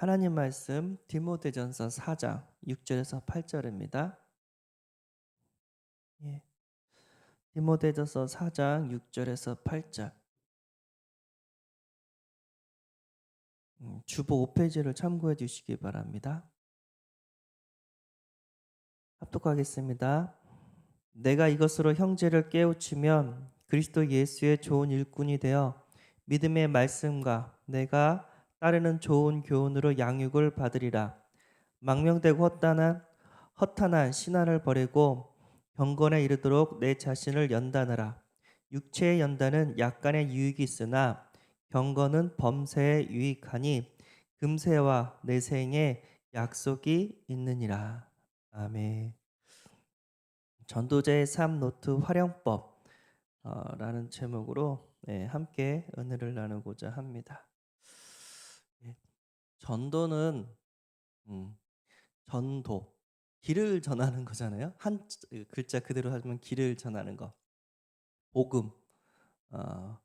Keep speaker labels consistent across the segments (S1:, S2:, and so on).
S1: 하나님 말씀 디모데전서 4장 6절에서 8절입니다. 예. 디모데전서 4장 6절에서 8절. 음, 주보 5페이지를 참고해 주시기 바랍니다. 합독하겠습니다. 내가 이것으로 형제를 깨우치면 그리스도 예수의 좋은 일꾼이 되어 믿음의 말씀과 내가 따르는 좋은 교훈으로 양육을 받으리라. 망명되고 헛단한 허탄한 신화를 버리고 경건에 이르도록 내 자신을 연단하라. 육체의 연단은 약간의 유익이 있으나 경건은 범세에 유익하니 금세와 내생에 약속이 있느니라. 아멘. 전도자의 삶 노트 활용법 어, 라는 제목으로 네, 함께 은혜를 나누고자 합니다. 예, 전도는 음, 전도 길을 전하는 거잖아요. 한 글자 그대로 하면 길을 전하는 거. 복음, 어,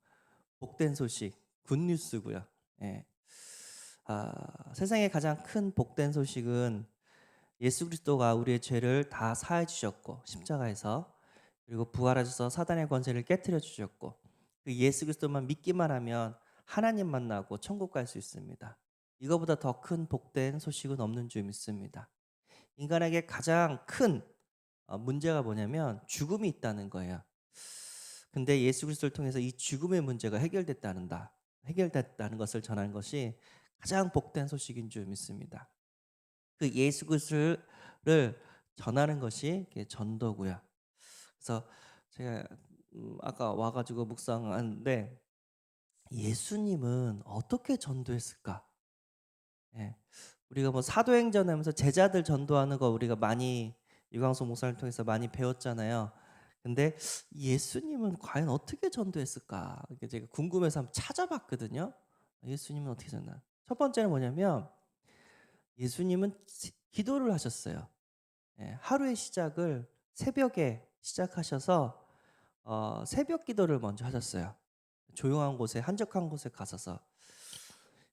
S1: 복된 소식, 굿뉴스고요. 예. 아, 세상에 가장 큰 복된 소식은 예수 그리스도가 우리의 죄를 다 사해 주셨고 십자가에서 그리고 부활하셔서 사단의 권세를 깨뜨려 주셨고 그 예수 그리스도만 믿기만 하면 하나님 만나고 천국 갈 수 있습니다. 이거보다 더 큰 복된 소식은 없는 줄 믿습니다. 인간에게 가장 큰 어, 문제가 뭐냐면 죽음이 있다는 거예요. 근데 예수 그리스도를 통해서 이 죽음의 문제가 해결됐다는다. 해결됐다는 것을 전하는 것이 가장 복된 소식인 줄 믿습니다. 그 예수 그리스도를 전하는 것이 전도고요. 그래서 제가 음, 아까 와가지고 묵상하는데 예수님은 어떻게 전도했을까? 예, 우리가 뭐 사도행전 하면서 제자들 전도하는 거 우리가 많이 유광수 목사를 통해서 많이 배웠잖아요. 근데 예수님은 과연 어떻게 전도했을까? 제가 궁금해서 한번 찾아봤거든요. 예수님은 어떻게 전나? 첫 번째는 뭐냐면 예수님은 기도를 하셨어요. 예, 하루의 시작을 새벽에 시작하셔서 어, 새벽 기도를 먼저 하셨어요. 조용한 곳에 한적한 곳에 가서서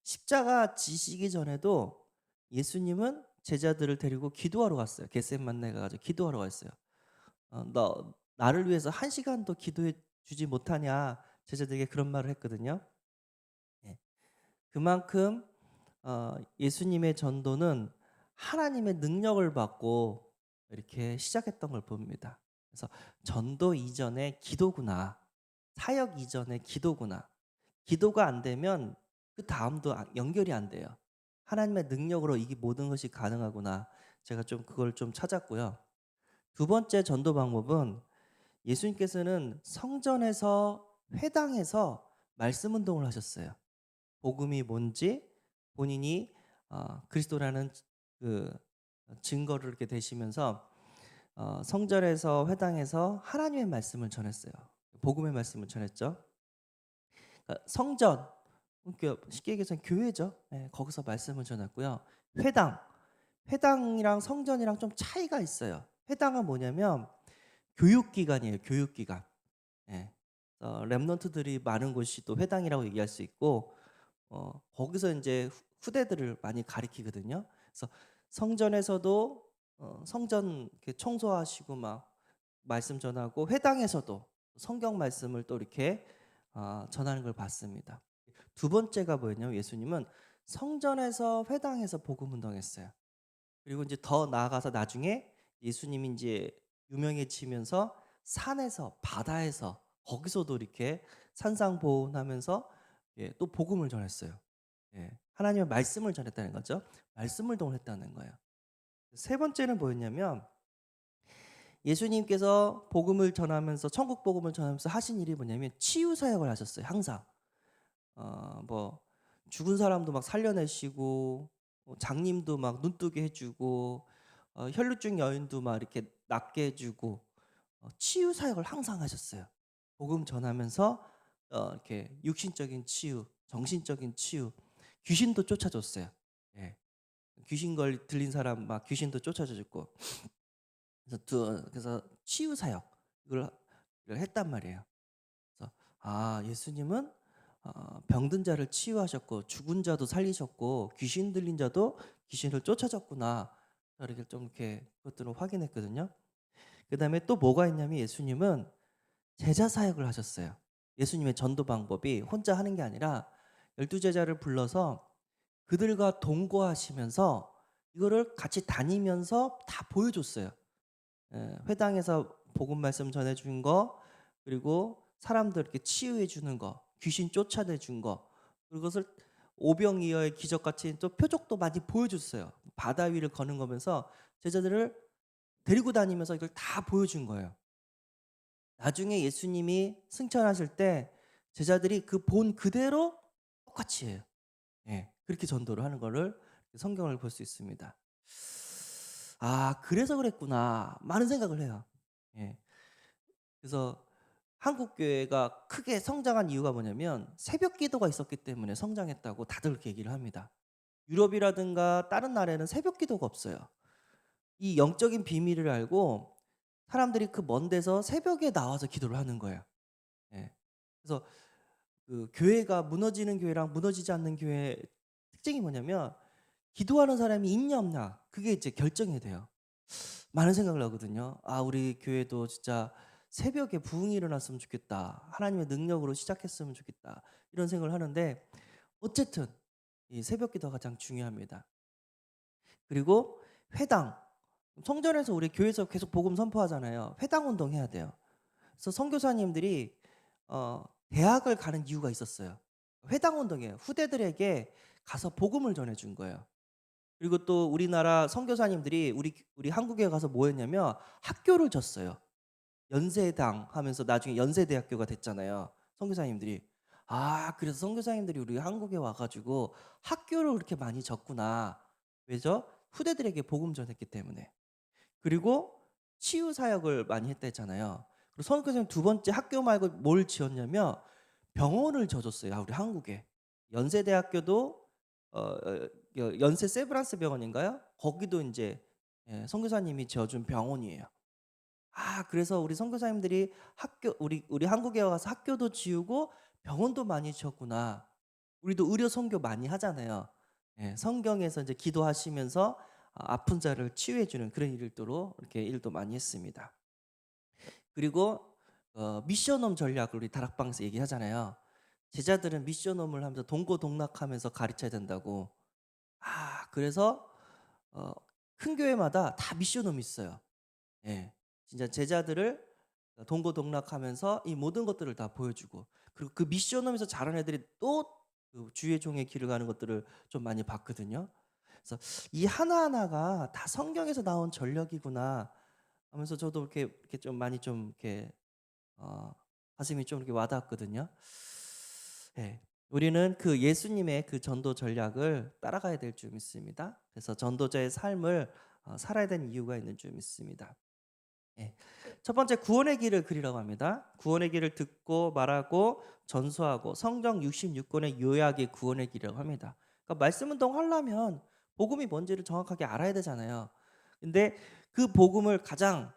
S1: 십자가 지시기 전에도 예수님은 제자들을 데리고 기도하러 갔어요. 겟셋만네 가가지고 기도하러 갔어요. 어, 너 나를 위해서 한 시간도 기도해 주지 못하냐 제자들에게 그런 말을 했거든요. 예. 그만큼 어, 예수님의 전도는 하나님의 능력을 받고 이렇게 시작했던 걸 봅니다. 그래서 전도 이전에 기도구나. 사역 이전에 기도구나. 기도가 안 되면 그 다음도 연결이 안 돼요. 하나님의 능력으로 이 모든 것이 가능하구나. 제가 좀 그걸 좀 찾았고요. 두 번째 전도 방법은 예수님께서는 성전에서 회당에서 말씀 운동을 하셨어요. 복음이 뭔지 본인이 어, 그리스도라는 그 증거를 이렇게 되시면서 어, 성전에서 회당에서 하나님의 말씀을 전했어요. 복음의 말씀을 전했죠. 그러니까 성전 쉽게 얘기해서 교회죠. 네, 거기서 말씀을 전했고요. 회당 회당이랑 성전이랑 좀 차이가 있어요. 회당은 뭐냐면 교육기관이에요. 교육기관. 네. 어, 랩런트들이 많은 곳이 또 회당이라고 얘기할 수 있고 어, 거기서 이제 후대들을 많이 가리키거든요. 그래서 성전에서도 어, 성전 청소하시고 막 말씀 전하고 회당에서도 성경 말씀을 또 이렇게 어, 전하는 걸 봤습니다. 두 번째가 뭐였냐면 예수님은 성전에서 회당에서 복음 운동했어요. 그리고 이제 더 나아가서 나중에 예수님이 이제 유명해지면서 산에서 바다에서 거기서도 이렇게 산상보훈하면서 예, 또 복음을 전했어요. 예, 하나님의 말씀을 전했다는 거죠. 말씀을 동했다는 거예요. 세 번째는 뭐였냐면 예수님께서 복음을 전하면서 천국 복음을 전하면서 하신 일이 뭐냐면 치유 사역을 하셨어요. 항상 어, 뭐 죽은 사람도 막 살려내시고 뭐 장님도 막 눈뜨게 해주고 어, 혈루증 여인도 막 이렇게 낫게 해주고 어, 치유 사역을 항상 하셨어요. 복음 전하면서 어, 이렇게 육신적인 치유, 정신적인 치유, 귀신도 쫓아줬어요. 예. 귀신 걸 들린 사람 막 귀신도 쫓아줬고 그래서 두, 그래서 치유 사역 이걸, 했단 말이에요. 그래서 아 예수님은 어, 병든 자를 치유하셨고 죽은 자도 살리셨고 귀신 들린 자도 귀신을 쫓아졌구나. 이렇게 좀 이렇게 그것들을 확인했거든요. 그 다음에 또 뭐가 있냐면 예수님은 제자 사역을 하셨어요. 예수님의 전도 방법이 혼자 하는 게 아니라 열두 제자를 불러서 그들과 동거하시면서 이거를 같이 다니면서 다 보여줬어요. 예, 회당에서 복음 말씀 전해준 거 그리고 사람들 이렇게 치유해 주는 거 귀신 쫓아내 준 거 그것을 오병이어의 기적같이 또 표적도 많이 보여줬어요. 바다 위를 거는 거면서 제자들을 데리고 다니면서 이걸 다 보여준 거예요. 나중에 예수님이 승천하실 때 제자들이 그 본 그대로 똑같이 해요. 예, 그렇게 전도를 하는 거를 성경을 볼 수 있습니다. 아, 그래서 그랬구나. 많은 생각을 해요. 예. 그래서 한국 교회가 크게 성장한 이유가 뭐냐면 새벽 기도가 있었기 때문에 성장했다고 다들 얘기를 합니다. 유럽이라든가 다른 나라에는 새벽 기도가 없어요. 이 영적인 비밀을 알고 사람들이 그 먼 데서 새벽에 나와서 기도를 하는 거예요. 예. 그래서 그 교회가 무너지는 교회랑 무너지지 않는 교회 특징이 뭐냐면 기도하는 사람이 있냐 없냐 그게 이제 결정이 돼요. 많은 생각을 하거든요. 아 우리 교회도 진짜 새벽에 부흥이 일어났으면 좋겠다. 하나님의 능력으로 시작했으면 좋겠다. 이런 생각을 하는데 어쨌든 이 새벽 기도가 가장 중요합니다. 그리고 회당 성전에서 우리 교회에서 계속 복음 선포하잖아요. 회당 운동 해야 돼요. 그래서 선교사님들이 어, 대학을 가는 이유가 있었어요. 회당 운동이에요. 후대들에게 가서 복음을 전해 준 거예요. 그리고 또 우리나라 선교사님들이 우리 우리 한국에 가서 뭐 했냐면 학교를 줬어요. 연세당 하면서 나중에 연세대학교가 됐잖아요. 선교사님들이 아 그래서 선교사님들이 우리 한국에 와가지고 학교를 그렇게 많이 졌구나. 왜죠? 후대들에게 복음 전했기 때문에. 그리고 치유 사역을 많이 했다 했잖아요. 그리고 선교사님 두 번째 학교 말고 뭘 지었냐면 병원을 져줬어요. 아, 우리 한국에 연세대학교도 어, 어, 연세 세브란스 병원인가요? 거기도 이제 예, 선교사님이 지어준 병원이에요. 아 그래서 우리 선교사님들이 학교 우리 우리 한국에 와서 학교도 지우고 병원도 많이 지었구나. 우리도 의료 선교 많이 하잖아요. 예, 성경에서 이제 기도하시면서 아, 아픈 자를 치유해 주는 그런 일도로 이렇게 일도 많이 했습니다. 그리고 어, 미션홈 전략을 우리 다락방에서 얘기하잖아요. 제자들은 미션홈을 하면서 동고동락하면서 가르쳐야 된다고. 아 그래서 어, 큰 교회마다 다 미션홈이 있어요. 예, 진짜 제자들을 동고동락하면서 이 모든 것들을 다 보여주고 그리고 그 미션홈에서 자란 애들이 또 그 주의 종의 길을 가는 것들을 좀 많이 봤거든요. 그래서 이 하나하나가 다 성경에서 나온 전략이구나 하면서 저도 이렇게 이렇게 좀 많이 좀 이렇게 어, 가슴이 좀 이렇게 와닿았거든요. 예, 우리는 그 예수님의 그 전도 전략을 따라가야 될 줄 믿습니다. 그래서 전도자의 삶을 어, 살아야 되는 이유가 있는 줄 믿습니다. 예. 첫 번째 구원의 길을 그리라고 합니다. 구원의 길을 듣고 말하고 전수하고 성경 66권의 요약이 구원의 길이라고 합니다. 그러니까 말씀 운동 하려면 복음이 뭔지를 정확하게 알아야 되잖아요. 근데 그 복음을 가장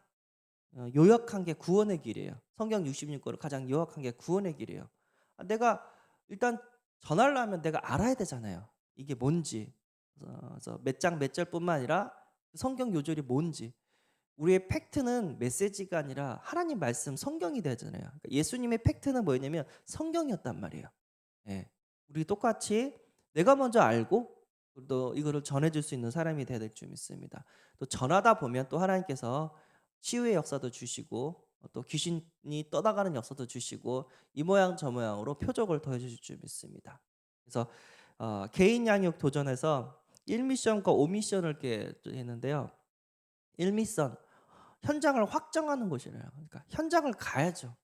S1: 어, 요약한 게 구원의 길이에요. 성경 66권을 가장 요약한 게 구원의 길이에요. 아, 내가 일단 전하려면 내가 알아야 되잖아요. 이게 뭔지. 그래서 몇 장 몇 절뿐만 아니라 성경 요절이 뭔지. 우리의 팩트는 메시지가 아니라 하나님 말씀 성경이 되잖아요. 그러니까 예수님의 팩트는 뭐였냐면 성경이었단 말이에요. 예. 우리 똑같이 내가 먼저 알고 또 이거를 전해줄 수 있는 사람이 되야 될 줄 믿습니다. 또 전하다 보면 또 하나님께서 치유의 역사도 주시고 또 귀신이 떠나가는 역사도 주시고 이 모양 저 모양으로 표적을 더해 주실 줄 믿습니다. 그래서 어, 개인 양육 도전에서 1미션과 5미션을 이렇게 했는데요. 1미션 현장을 확정하는 곳이래요. 그러니까 현장을 가야죠.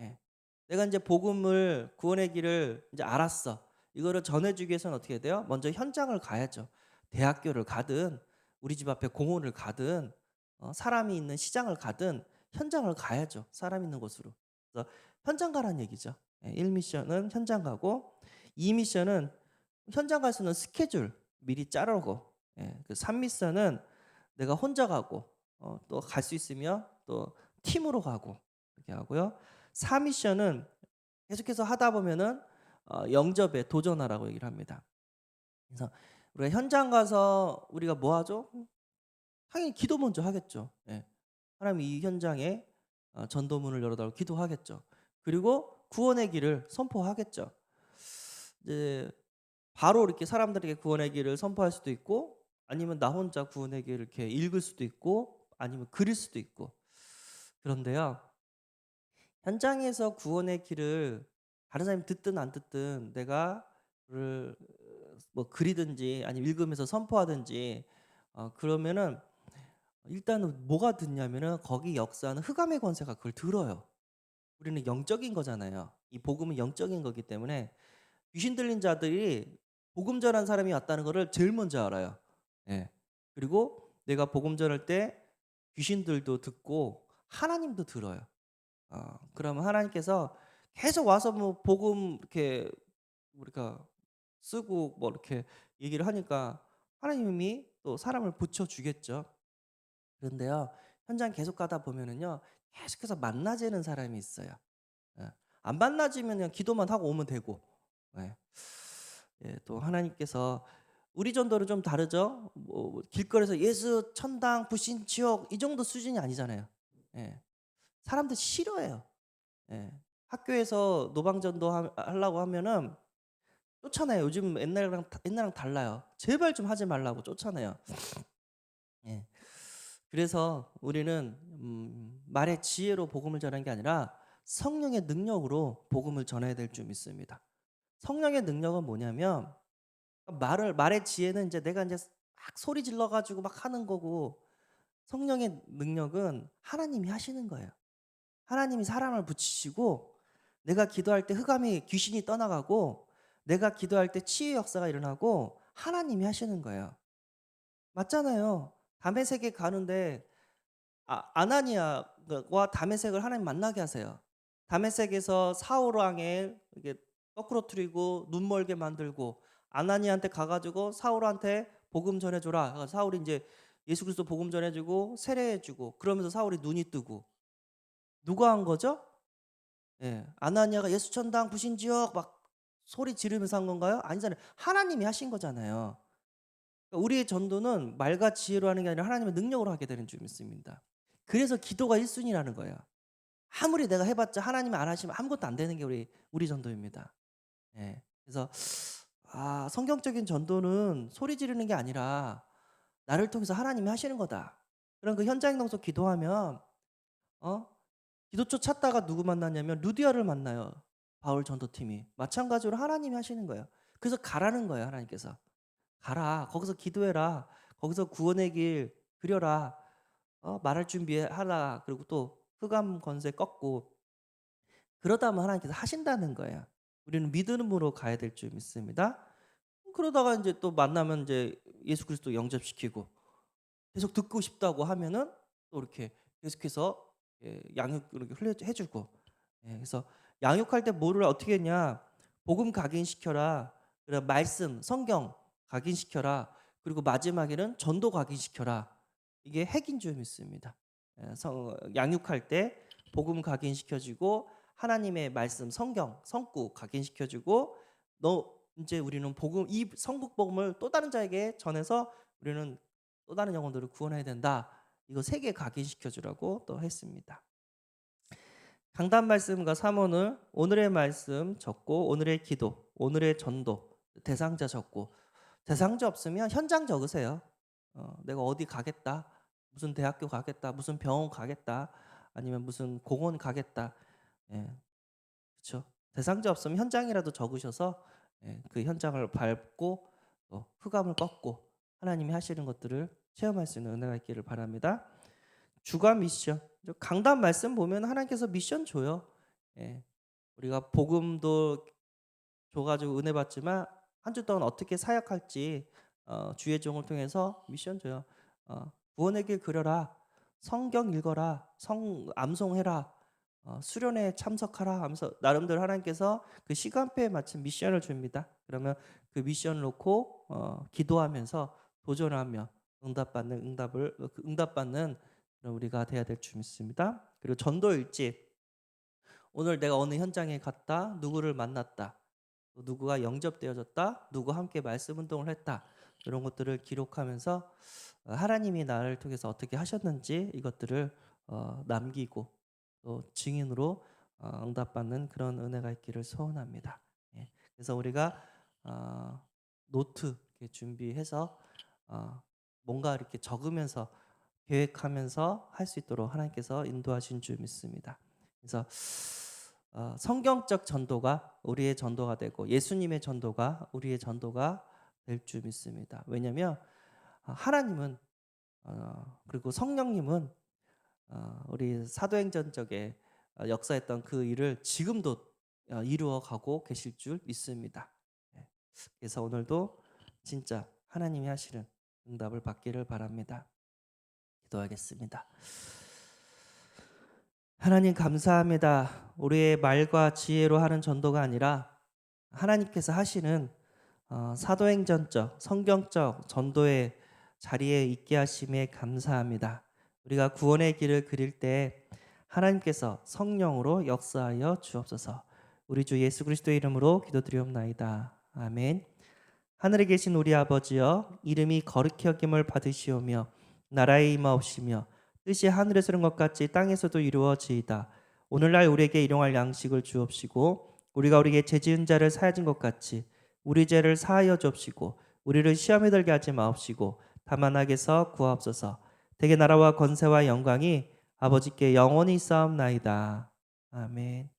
S1: 예. 내가 이제 복음을 구원의 길을 이제 알았어. 이거를 전해주기 위해서는 어떻게 돼요? 먼저 현장을 가야죠. 대학교를 가든 우리 집 앞에 공원을 가든 어, 사람이 있는 시장을 가든 현장을 가야죠. 사람 있는 곳으로. 그래서 현장 가라는 얘기죠. 예, 1미션은 현장 가고 2미션은 현장 갈수 있는 스케줄 미리 짜라고. 예, 그 3미션은 내가 혼자 가고 어, 또갈 수 있으면 또 팀으로 가고 이렇게 하고요. 4미션은 계속해서 하다 보면은 어, 영접에 도전하라고 얘기를 합니다. 그래서 우리가 현장 가서 우리가 뭐 하죠? 당연히 기도 먼저 하겠죠. 예. 하나님 이 현장에 어, 전도문을 열어달라고 기도하겠죠. 그리고 구원의 길을 선포하겠죠. 이제 바로 이렇게 사람들에게 구원의 길을 선포할 수도 있고 아니면 나 혼자 구원의 길을 이렇게 읽을 수도 있고 아니면 그릴 수도 있고 그런데요. 현장에서 구원의 길을 다른 사람이 듣든 안 듣든 내가 뭐 그리든지 아니면 읽으면서 선포하든지 어, 그러면은 일단은 뭐가 듣냐면은 거기 역사는 흑암의 권세가 그걸 들어요. 우리는 영적인 거잖아요. 이 복음은 영적인 거기 때문에 귀신 들린 자들이 복음 전한 사람이 왔다는 거를 제일 먼저 알아요. 예. 그리고 내가 복음 전할 때 귀신들도 듣고 하나님도 들어요. 어, 그러면 하나님께서 계속 와서 뭐 복음 이렇게 우리가 쓰고 뭐 이렇게 얘기를 하니까 하나님이 또 사람을 붙여 주겠죠. 그런데요. 현장 계속 가다 보면은요. 계속해서 만나지는 사람이 있어요. 예. 안 만나지면 그냥 기도만 하고 오면 되고. 예. 예, 또 하나님께서 우리 전도는 좀 다르죠. 뭐 길거리에서 예수 천당 부신 지옥 이 정도 수준이 아니잖아요. 예. 사람들 싫어해요. 예. 학교에서 노방 전도 하, 하려고 하면은 쫓아내요. 요즘 옛날랑 옛날랑 달라요. 제발 좀 하지 말라고 쫓아내요. 예. 그래서 우리는 음, 말의 지혜로 복음을 전하는 게 아니라 성령의 능력으로 복음을 전해야 될 줄 믿습니다. 성령의 능력은 뭐냐면 말을 말의 지혜는 이제 내가 이제 막 소리 질러 가지고 막 하는 거고 성령의 능력은 하나님이 하시는 거예요. 하나님이 사람을 붙이시고 내가 기도할 때 흑암이 귀신이 떠나가고 내가 기도할 때 치유 역사가 일어나고 하나님이 하시는 거예요. 맞잖아요. 담에색에 가는데 아, 아나니아와 담에색을 하나님 만나게 하세요. 담에색에서 사울 왕의 이게 트리고 눈 멀게 만들고 아나니한테 가가지고 사울한테 복음 전해줘라. 사울이 이제 예수 그리스도 복음 전해주고 세례해주고 그러면서 사울이 눈이 뜨고 누가 한 거죠? 예, 아나니아가 예수 천당 부신 지역 막 소리 지르면서 한 건가요? 아니잖아요. 하나님이 하신 거잖아요. 그러니까 우리의 전도는 말과 지혜로 하는 게 아니라 하나님의 능력으로 하게 되는 줄 믿습니다. 그래서 기도가 1순위라는 거예요. 아무리 내가 해봤자 하나님이 안 하시면 아무것도 안 되는 게 우리 우리 전도입니다. 예. 그래서 아 성경적인 전도는 소리 지르는 게 아니라 나를 통해서 하나님이 하시는 거다. 그런 그 현장 행동서 기도하면 어 기도처 찾다가 누구 만났냐면 루디아를 만나요. 바울 전도팀이 마찬가지로 하나님이 하시는 거예요. 그래서 가라는 거예요 하나님께서. 가라. 거기서 기도해라. 거기서 구원의 길 그려라. 어, 말할 준비하라. 그리고 또 흑암 권세 꺾고 그러다 면 하나님께서 하신다는 거예요. 우리는 믿음으로 가야 될 줄 믿습니다. 그러다가 이제 또 만나면 이제 예수 그리스도 영접시키고 계속 듣고 싶다고 하면은 또 이렇게 계속해서 예, 양육 이렇게 흘려 해주고 예, 그래서 양육할 때 뭐를 어떻게 했냐 복음 각인시켜라 그래 말씀 성경 각인시켜라. 그리고 마지막에는 전도 각인시켜라. 이게 핵인 줄 믿습니다. 예, 양육할 때 복음 각인시켜주고 하나님의 말씀 성경 성구 각인시켜 주고 너 이제 우리는 복음 이 성국 복음을 또 다른 자에게 전해서 우리는 또 다른 영혼들을 구원해야 된다. 이거 세 개 각인시켜 주라고 또 했습니다. 강단 말씀과 사모는 오늘의 말씀 적고 오늘의 기도, 오늘의 전도 대상자 적고 대상자 없으면 현장 적으세요. 어, 내가 어디 가겠다. 무슨 대학교 가겠다. 무슨 병원 가겠다. 아니면 무슨 공원 가겠다. 예. 그렇죠. 대상자 없으면 현장이라도 적으셔서 예, 그 현장을 밟고 또 흑암을 꺾고 하나님이 하시는 것들을 체험할 수 있는 은혜가 있기를 바랍니다. 주가 미션. 강단 말씀 보면 하나님께서 미션 줘요. 예. 우리가 복음도 줘가지고 은혜 받지만 한 주 동안 어떻게 사역할지 어, 주의 종을 통해서 미션 줘요. 어, 구원의 길 그려라. 성경 읽어라. 성 암송해라. 어, 수련회 참석하라 하면서 나름대로 하나님께서 그 시간표에 맞춘 미션을 줍니다. 그러면 그 미션을 놓고 어, 기도하면서 도전하며 응답받는 응답을 그 응답받는 우리가 돼야 될 줄 믿습니다. 그리고 전도 일지 오늘 내가 어느 현장에 갔다 누구를 만났다 또 누구가 영접되어졌다, 누구 함께 말씀 운동을 했다 이런 것들을 기록하면서 어, 하나님이 나를 통해서 어떻게 하셨는지 이것들을 어, 남기고 또 증인으로 어, 응답받는 그런 은혜가 있기를 소원합니다. 예. 그래서 우리가 어, 노트 준비해서 어, 뭔가 이렇게 적으면서 계획하면서 할 수 있도록 하나님께서 인도하신 줄 믿습니다. 그래서 어, 성경적 전도가 우리의 전도가 되고 예수님의 전도가 우리의 전도가 될 줄 믿습니다. 왜냐하면 어, 하나님은 어, 그리고 성령님은 어, 우리 사도행전 적에 어, 역사했던 그 일을 지금도 어, 이루어 가고 계실 줄 믿습니다. 예. 그래서 오늘도 진짜 하나님이 하시는 응답을 받기를 바랍니다. 기도하겠습니다. 하나님 감사합니다. 우리의 말과 지혜로 하는 전도가 아니라 하나님께서 하시는 어, 사도행전적 성경적 전도의 자리에 있게 하심에 감사합니다. 우리가 구원의 길을 그릴 때 하나님께서 성령으로 역사하여 주옵소서. 우리 주 예수 그리스도의 이름으로 기도드리옵나이다. 아멘. 하늘에 계신 우리 아버지여 이름이 거룩히 여김을 받으시오며 나라의 임하옵시며 뜻이 하늘에서 이룬 것 같이 땅에서도 이루어지이다. 오늘날 우리에게 일용할 양식을 주옵시고 우리가 우리에게 죄지은 자를 사하진 것 같이 우리 죄를 사하여 주옵시고 우리를 시험에 들게 하지 마옵시고 다만 악에서 구하옵소서. 대개 나라와 권세와 영광이 아버지께 영원히 쌓옵나이다. 아멘.